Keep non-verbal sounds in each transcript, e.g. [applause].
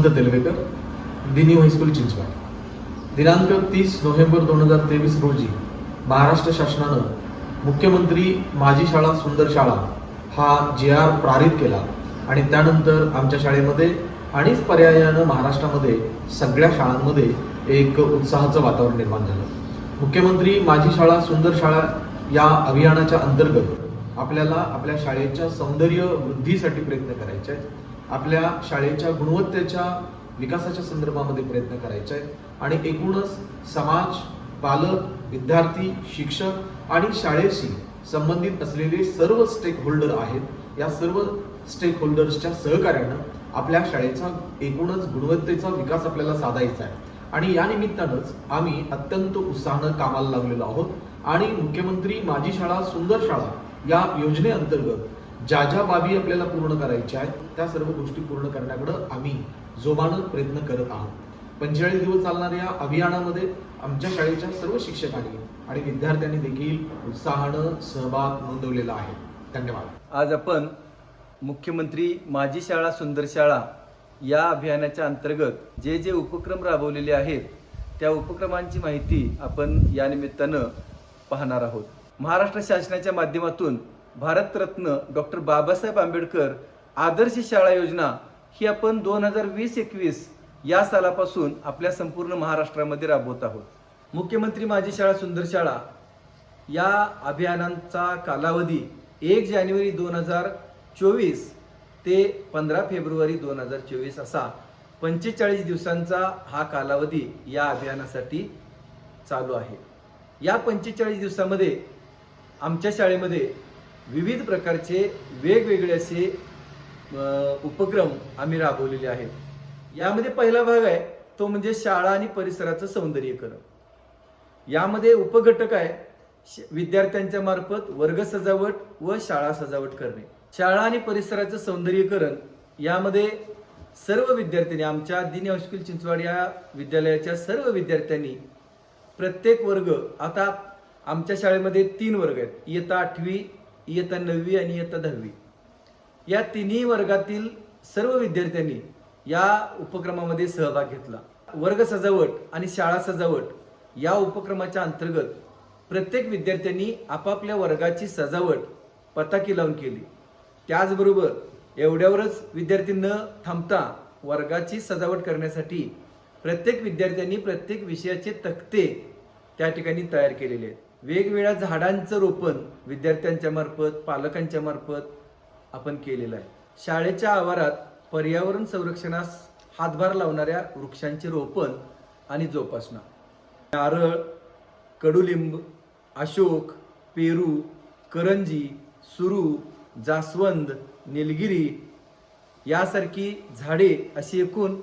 हेमंत तेलवेकर दिनी हायस्कूल चिंचवड. दिनांक तीस नोव्हेंबर दोन हजार तेवीस रोजी महाराष्ट्र शासनानं मुख्यमंत्री माझी शाळा सुंदर शाळा हा जे आर पारित केला आणि त्यानंतर आमच्या शाळेमध्ये आणि पर्यायानं महाराष्ट्रामध्ये सगळ्या शाळांमध्ये एक उत्साहाचं वातावरण निर्माण झालं. मुख्यमंत्री माझी शाळा सुंदर शाळा या अभियानाच्या अंतर्गत आपल्याला आपल्या शाळेच्या सौंदर्य वृद्धीसाठी प्रयत्न करायचे आहेत. आपल्या शाळेच्या गुणवत्तेच्या विकासाच्या संदर्भामध्ये प्रयत्न करायचा आहे आणि एकूणच समाज पालक विद्यार्थी शिक्षक आणि शाळेशी संबंधित असलेले सर्व स्टेक होल्डर आहेत. या सर्व स्टेक होल्डर्सच्या सहकार्यानं आपल्या शाळेचा एकूणच गुणवत्तेचा विकास आपल्याला साधायचा आहे. आणि या निमित्तानंच आम्ही अत्यंत उत्साहानं कामाला लागलेलो आहोत. आणि मुख्यमंत्री माझी शाळा सुंदर शाळा या योजनेअंतर्गत ज्या ज्या बाबी आपल्याला पूर्ण करायच्या आहेत त्या सर्व गोष्टी पूर्ण करण्याकडं आम्ही जोमानं प्रयत्न करत आहोत. पंचेचाळीस दिवस चालणाऱ्या या अभियानामध्ये आमच्या शाळेच्या सर्व शिक्षकांनी आणि विद्यार्थ्यांनी देखील उत्साहानं सहभाग नोंदवलेला आहे. धन्यवाद. आज आपण मुख्यमंत्री माझी शाळा सुंदर शाळा या अभियानाच्या अंतर्गत जे जे उपक्रम राबवलेले आहेत त्या उपक्रमांची माहिती आपण या निमित्तानं पाहणार आहोत. महाराष्ट्र शासनाच्या माध्यमातून भारतरत्न डॉक्टर बाबासाहेब आंबेडकर आदर्श शाळा योजना ही आपण दोन हजार वीस एकवीस या सालापासून आपल्या संपूर्ण महाराष्ट्रामध्ये राबवत आहोत. मुख्यमंत्री माझी शाळा सुंदर शाळा या अभियानांचा कालावधी एक जानेवारी दोन हजार चोवीस ते पंधरा फेब्रुवारी दोन हजार चोवीस असा पंचेचाळीस दिवसांचा हा कालावधी या अभियानासाठी चालू आहे. या पंचेचाळीस दिवसामध्ये आमच्या शाळेमध्ये विविध प्रकारचे वेगवेगळे असे उपक्रम आम्ही राबवलेले आहेत. यामध्ये पहिला भाग आहे तो म्हणजे शाळा आणि परिसराचं सौंदर्यीकरण. यामध्ये उपघटक आहे श- विद्यार्थ्यांच्या मार्फत वर्ग सजावट व शाळा सजावट करणे. शाळा आणि परिसराचं सौंदर्यीकरण यामध्ये सर्व विद्यार्थ्यांनी आमच्या दिनी हायस्कूल चिंचवाड या विद्यालयाच्या सर्व विद्यार्थ्यांनी प्रत्येक वर्ग आता आमच्या शाळेमध्ये तीन वर्ग आहेत. इयत्ता आठवी इयत्ता नववी आणि इयत्ता दहावी. या तिन्ही वर्गातील सर्व विद्यार्थ्यांनी या उपक्रमामध्ये सहभाग घेतला. वर्ग सजावट आणि शाळा सजावट या उपक्रमाच्या अंतर्गत प्रत्येक विद्यार्थ्यांनी आपापल्या वर्गाची सजावट पताकी लावून केली. त्याचबरोबर एवढ्यावरच विद्यार्थी न थांबता वर्गाची सजावट करण्यासाठी प्रत्येक विद्यार्थ्यांनी प्रत्येक विषयाचे तक्ते त्या ठिकाणी तयार केलेले आहेत. वेगवेगळ्या झाडांचं रोपण विद्यार्थ्यांच्या मार्फत पालकांच्या मार्फत आपण केलेलं आहे. शाळेच्या आवारात पर्यावरण संरक्षणास हातभार लावणाऱ्या वृक्षांचे रोपण आणि जोपासना. नारळ कडुलिंब अशोक पेरू करंजी सुरू जास्वंद निलगिरी यासारखी झाडे अशी एकूण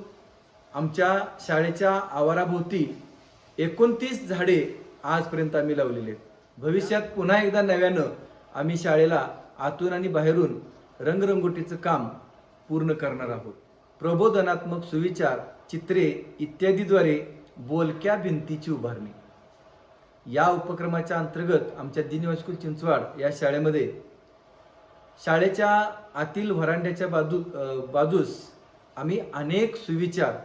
आमच्या शाळेच्या आवाराभोवती एकोणतीस झाडे आजपर्यंत आम्ही लावलेले आहेत. भविष्यात पुन्हा एकदा नव्यानं आम्ही शाळेला आतून आणि बाहेरून रंगरंगोटीचं काम पूर्ण करणार आहोत. प्रबोधनात्मक सुविचार चित्रे इत्यादीद्वारे बोलक्या भिंतीची उभारणी. या उपक्रमाच्या अंतर्गत आमच्या दिनी चिंचवाड या शाळेमध्ये शाळेच्या आतील व्हरांड्याच्या बाजू बाजूस आम्ही अनेक सुविचार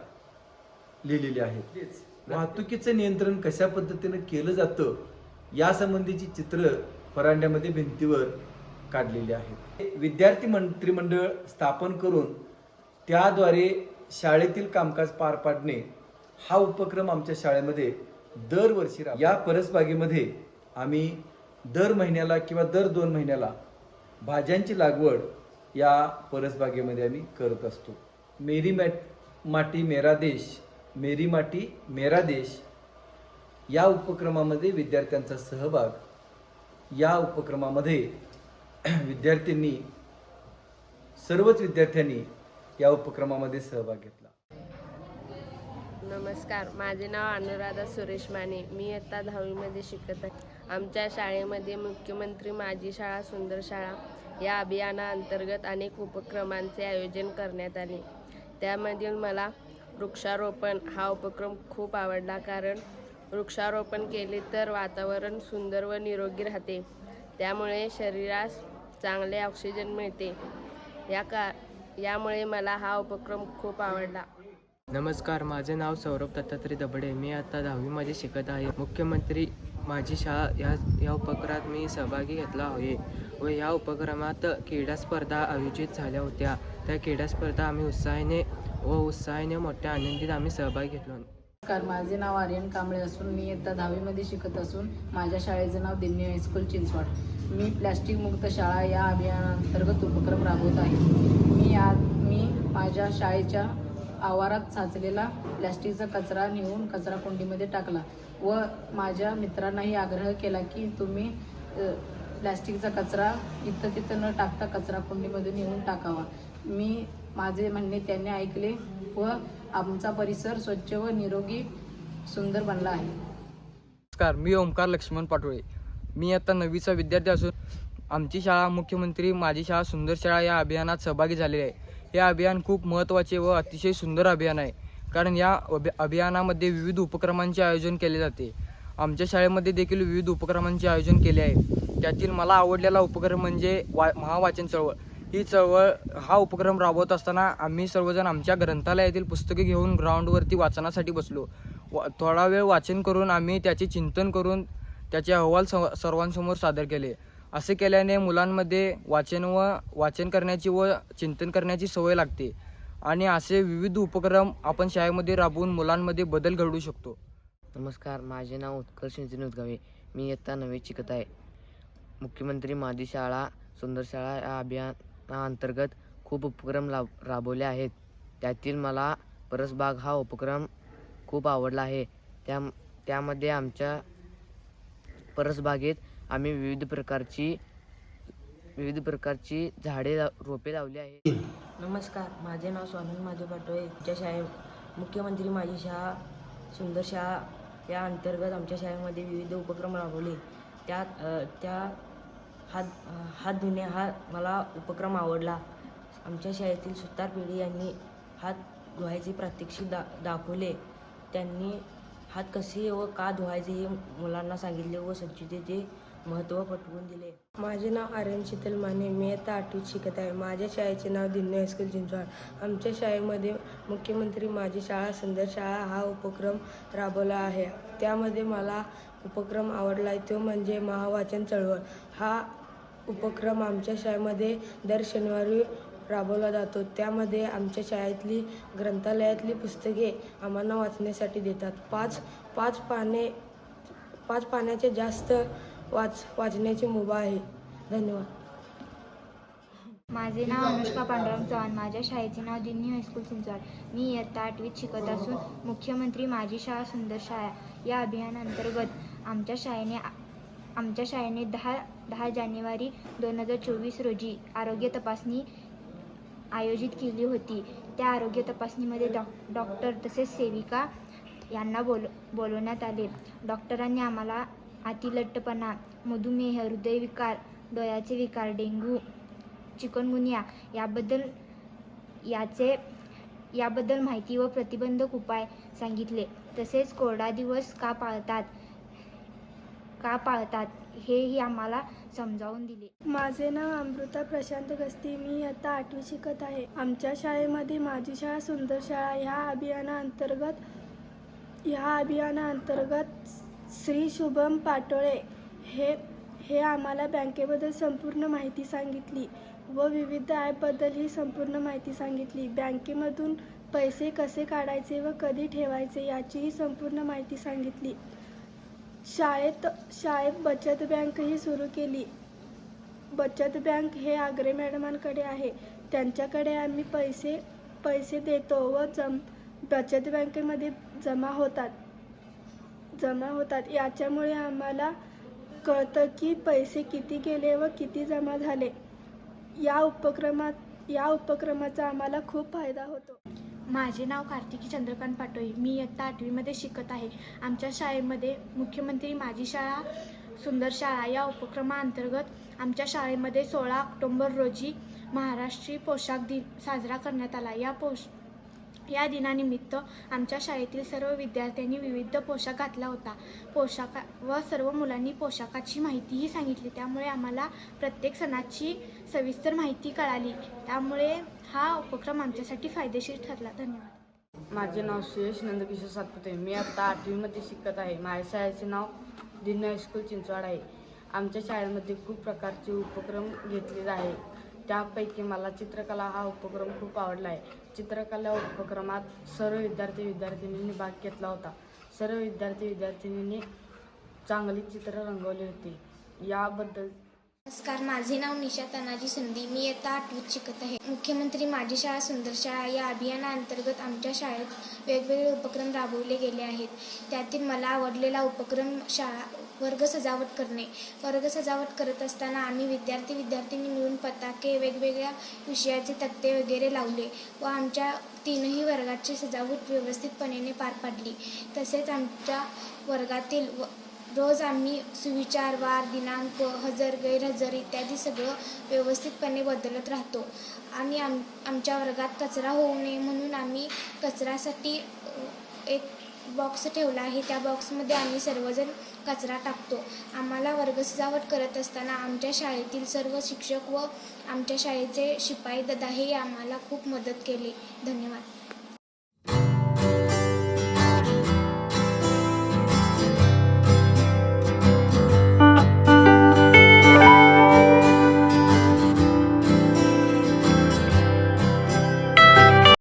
लिहिलेले आहेत. वाहतुकीचं नियंत्रण कशा पद्धतीनं केलं जातं यासंबंधीची चित्र व्हरांड्यामध्ये भिंतीवर काढलेली आहेत. विद्यार्थी मंत्रिमंडळ स्थापन करून त्याद्वारे शाळेतील कामकाज पार पाडणे हा उपक्रम आमच्या शाळेमध्ये दरवर्षी या परसबागेमध्ये आम्ही दर महिन्याला किंवा दर दोन महिन्याला भाज्यांची लागवड या परसबागेमध्ये आम्ही करत असतो. मेरी मॅट माटी मेरा देश मेरी माटी मेरा देश या उपक्रमामध्ये विद्यार्थ्यांचा सहभाग. या उपक्रमामध्ये [clears throat] विद्यार्थ्यांनी सर्वच विद्यार्थ्यांनी या उपक्रमामध्ये सहभाग घेतला. नमस्कार माझे नाव अनुराधा सुरेश माने. मी इयत्ता दहावीमध्ये शिकत आहे. आमच्या शाळेमध्ये मुख्यमंत्री माझी शाळा सुंदर शाळा या अभियानाअंतर्गत अनेक उपक्रमांचे आयोजन करण्यात आले. त्यामधील मला वृक्षारोपण हा उपक्रम खूप आवडला कारण वृक्षारोपण केले तर वातावरण सुंदर व निरोगी राहते. त्यामुळे शरीरास चांगले ऑक्सिजन मिळते. या का यामुळे मला हा उपक्रम खूप आवडला. नमस्कार माझे नाव सौरभ दत्तात्रय दबडे. मी आता दहावीमध्ये शिकत आहे. मुख्यमंत्री माझी शाळा या या उपक्रमात मी सहभागी घेतला आहे व या उपक्रमात क्रीडा स्पर्धा आयोजित झाल्या होत्या. त्या क्रीडा स्पर्धा आम्ही उत्साहाने व उत्साहाने मोठ्या आनंदीत आम्ही सहभाग घेतलो. नमस्कार माझे नाव आर्यन कांबळे असून मी इयत्ता दहावीमध्ये शिकत असून माझ्या शाळेचं नाव दिल्ली हायस्कूल चिंचवड. मी प्लॅस्टिक मुक्त शाळा या अभियानांतर्गत उपक्रम राबवत आहे. मी आज मी माझ्या शाळेच्या आवारात साचलेला प्लॅस्टिकचा कचरा नेऊन कचरा कुंडीमध्ये टाकला व माझ्या मित्रांनाही आग्रह केला की तुम्ही प्लॅस्टिकचा कचरा इथं तिथं न टाकता कचरा कुंडीमध्ये नेऊन टाकावा. मी माझे म्हणणे त्यांनी ऐकले व आमचा परिसर स्वच्छ व निरोगी सुंदर बनला आहे. नमस्कार मी ओमकार लक्ष्मण पाटोळे. मी आता नववीचा विद्यार्थी असून आमची शाळा मुख्यमंत्री माझी शाळा सुंदर शाळा या अभियानात सहभागी झालेली आहे. हे अभियान खूप महत्त्वाचे व अतिशय सुंदर अभियान आहे कारण या अभि अभियानामध्ये विविध उपक्रमांचे आयोजन केले जाते. आमच्या शाळेमध्ये देखील विविध उपक्रमांचे आयोजन केले आहे. त्यातील मला आवडलेला उपक्रम म्हणजे वा महावाचन चळवळ. ही चळवळ हा उपक्रम राबवत असताना आम्ही सर्वजण आमच्या ग्रंथालयातील पुस्तके घेऊन ग्राउंडवरती वाचनासाठी बसलो. वा थोडा वेळ वाचन करून आम्ही त्याचे चिंतन करून त्याचे अहवाल स सर्वांसमोर सादर केले. असे केल्याने मुलांमध्ये वाचन व वाचन करण्याची व चिंतन करण्याची सवय लागते आणि असे विविध उपक्रम आपण शाळेमध्ये राबवून मुलांमध्ये बदल घडवू शकतो. नमस्कार माझे नाव उत्कर्ष नितीन उद्गावे मी इयत्ता नवे शिकत आहे. मुख्यमंत्री माझी शाळा सुंदर शाळा या अंतर्गत खूप उपक्रम लाभ राबवले आहेत. त्यातील मला परसबाग हा उपक्रम खूप आवडला आहे. त्या त्यामध्ये आमच्या परसबागेत आम्ही विविध प्रकारची विविध प्रकारची झाडे ला- रोपे लावली आहेत. नमस्कार. माझे नाव स्वानंद माधव पाटोळे. आमच्या शाळे मुख्यमंत्री माझी शाळा सुंदर शाळा या अंतर्गत आमच्या शाळेमध्ये विविध उपक्रम राबवले. त्यात त्या हात हात धुणे हा मला उपक्रम आवडला. आमच्या शाळेतील सुतार पिढी यांनी हात धुवायचे प्रात्यक्षिक दा दाखवले. त्यांनी हात कसे व का धुवायचे हे मुलांना सांगितले व स्वच्छतेचे महत्त्व पटवून दिले. माझे नाव आर्यन शीतल माने. मी आता आठवीत शिकत आहे. माझ्या शाळेचे नाव दिन्नी हायस्कूल चिंचवड आमच्या शाळेमध्ये मुख्यमंत्री माझी शाळा सुंदर शाळा हा उपक्रम राबवला आहे. त्यामध्ये मला उपक्रम आवडला. आहे तो म्हणजे महावाचन चळवळ. हा उपक्रम आमच्या शाळेमध्ये दर शनिवारी राबवला जातो. त्यामध्ये आमच्या शाळेतली ग्रंथालयातली पुस्तके आम्हाला वाचण्यासाठी देतात. पाच पाच पाने पाच पाण्याचे जास्त वाच वाचण्याची मुभा आहे. धन्यवाद. माझे नाव अनुष्का पांडुरंग चव्हाण. माझ्या शाळेचे नाव दिन्नी हायस्कूल चिंचवड. मी इयत्ता आठवीत शिकत असून मुख्यमंत्री माझी शाळा सुंदर शाळा. या अभियानांतर्गत आमच्या शाळेने आमच्या शाळेने दहा दहा जानेवारी दोन हजार चोवीस रोजी आरोग्य तपासणी आयोजित केली होती. त्या आरोग्य तपासणीमध्ये डॉ डॉक्टर तसेच सेविका यांना बोल बोलवण्यात आले. डॉक्टरांनी आम्हाला अतिलट्टपणा मधुमेह हृदयविकार डोळ्याचे विकार डेंग्यू चिकनगुनिया याबद्दल याचे याबद्दल माहिती व प्रतिबंधक उपाय सांगितले. तसेच कोरडा दिवस का पाळतात का पाळतात? हेही आम्हाला समजावून दिले. माझे नाव अमृता प्रशांत गस्ती. मी आता आठवी शिकत आहे. आमच्या शाळेमध्ये माझी शाळा सुंदर शाळा. ह्या अभियानाअंतर्गत ह्या अभियानाअंतर्गत श्री शुभम पाटोळे हे हे आम्हाला बँकेबद्दल संपूर्ण माहिती सांगितली व विविध ॲपबद्दल ही संपूर्ण माहिती सांगितली. बँकेमधून पैसे कसे काढायचे व कधी ठेवायचे याचीही संपूर्ण माहिती सांगितली. शाळेत शाळेत बचत बँकही सुरू केली. बचत बँक हे आग्रे मॅडमांकडे आहे. त्यांच्याकडे आम्ही पैसे पैसे देतो व जम बचत बँकेमध्ये जमा होतात. जमा होतात. याच्यामुळे आम्हाला कळतं की पैसे किती गेले व किती जमा झाले. या उपक्रमात या उपक्रमाचा आम्हाला खूप फायदा होतो. माझे नाव कार्तिकी चंद्रकांत पाटोळे. मी इयत्ता आठवीमध्ये शिकत आहे. आमच्या शाळेमध्ये मुख्यमंत्री माझी शाळा सुंदर शाळा या उपक्रमाअंतर्गत आमच्या शाळेमध्ये सोळा ऑक्टोंबर रोजी महाराष्ट्रीय पोशाख दिन साजरा करण्यात आला. या पोश या दिनानिमित्त आमच्या शाळेतील सर्व विद्यार्थ्यांनी विविध पोशाख घातला होता. पोशाखा व सर्व मुलांनी पोशाखाची माहितीही सांगितली. त्यामुळे आम्हाला प्रत्येक सणाची सविस्तर माहिती कळाली. त्यामुळे हा उपक्रम आमच्यासाठी फायदेशीर ठरला. धन्यवाद. माझे नाव सुयश नंदकिशोर सातपुते. मी आता आठवीमध्ये शिकत आहे. माझ्या शाळेचे नाव दिन्ना हायस्कूल चिंचवाड आहे. आमच्या शाळेमध्ये खूप प्रकारचे उपक्रम घेतलेले आहे. त्यापैकी मला चित्रकला हा उपक्रम खूप आवडला आहे चित्रकला उपक्रमात सर्व विद्यार्थी विद्यार्थिनींनी भाग घेतला होता. सर्व विद्यार्थी विद्यार्थिनींनी चांगली चित्र रंगवली होती. याबद्दल नमस्कार माझे नाव निशा तानाजी संधी. मी इयत्ता आठवीत शिकत आहे. मुख्यमंत्री माझी शाळा सुंदर शाळा या अभियानाअंतर्गत आमच्या शाळेत वेगवेगळे उपक्रम राबवले गेले आहेत. त्यातील मला आवडलेला उपक्रम शाळा वर्ग सजावट करणे. वर्ग सजावट करत असताना आम्ही विद्यार्थी विद्यार्थिनी मिळून पताके वेगवेगळ्या विषयाचे तक्ते वगैरे लावले व आमच्या तीनही वर्गाची सजावट व्यवस्थितपणे पार पाडली. तसेच आमच्या वर्गातील व रोज आम्ही सुविचार वार दिनांक हजर गैरहजर इत्यादी सगळं व्यवस्थितपणे बदलत राहतो. आणि आम आमच्या वर्गात कचरा होऊ नये म्हणून आम्ही कचऱ्यासाठी एक बॉक्स ठेवला आहे. त्या बॉक्समध्ये आम्ही सर्वजण कचरा टाकतो. आम्हाला वर्ग सजावट करत असताना आमच्या शाळेतील सर्व शिक्षक व आमच्या शाळेचे शिपाई ददाही हे आम्हाला खूप मदत केली. धन्यवाद.